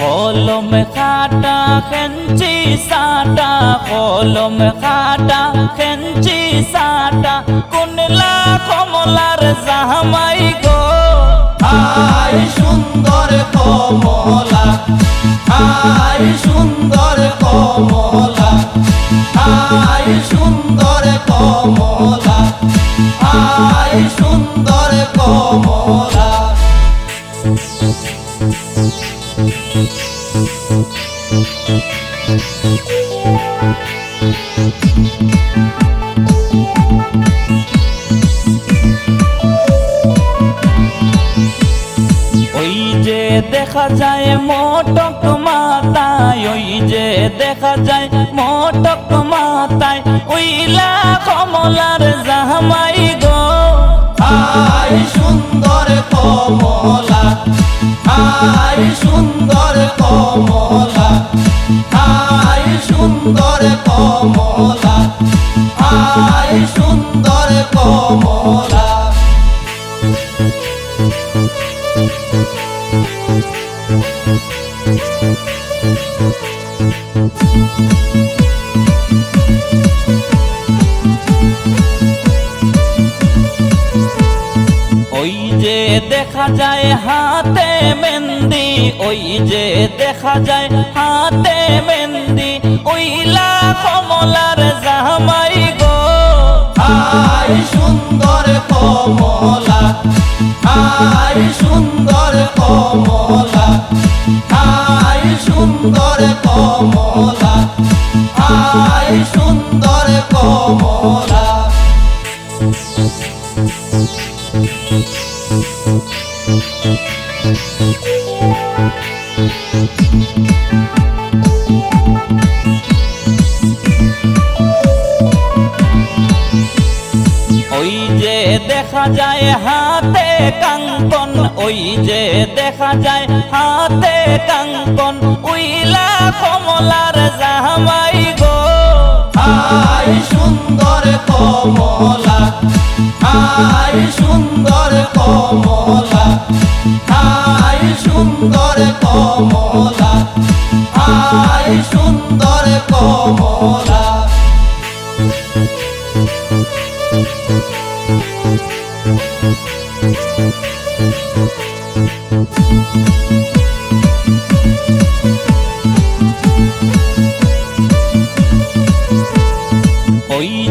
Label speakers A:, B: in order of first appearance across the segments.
A: কলম খাটা খেঞ্চি সাটা কলম খাটা খেঞ্চি সাটা কুনলা কমলার জামাই গো
B: আই সুন্দর কমলা আই সুন্দর কমলা আই সুন্দর কমলা।
A: ওই দেখা যায় মোটক মাতায়, ওই যে দেখা যায় মোটক মাতায় ওইলা কমলার জামাই গো।
B: আই সুন্দর কমলা আই সুন্দর কমলা আই সুন্দর কমলা আই সুন্দর কমলা।
A: ওই যে দেখা যায় হাতে মেহেন্দি, ওই যে দেখা যায় হাতে মেহেন্দি ওইলা কমলার জামাই গো।
B: আই সুন্দর সুন্দর কমলা। আই সুন্দর কমলা।
A: দেখা যায় হাতে কাঙ্কন, ওই যে দেখা যায় হাতে কাঙ্কন, উইলা কমলার জামাই গো।
B: আই সুন্দর কমলা আই সুন্দর কমলা আই সুন্দর কমলা আই সুন্দর কমলা।
A: ওই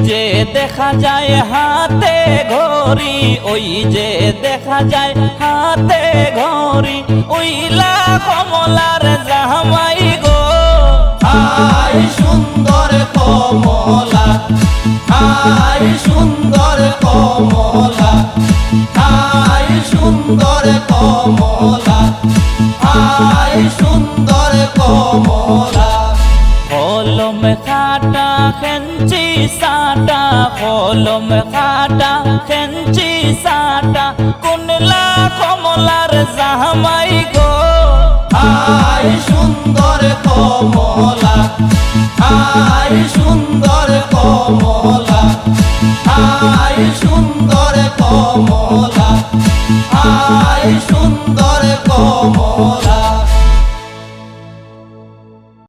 A: যে দেখা যায় হাতে ঘড়ি, ওই যে দেখা যায় হাতে ঘড়ি, উইলা কমলার জামাই গো।
B: আই সুন্দর কমলা সুন্দর কমলা সুন্দর কমলা সুন্দর কমলা।
A: কলম খাটা খেঞ্চি সাটা কলম খাটা খেঞ্চি সাটা কুনলা কমলার জামাই গো।
B: আই সুন্দর কমলা আই সুন্দর কমলা আই সুন্দর কমলা।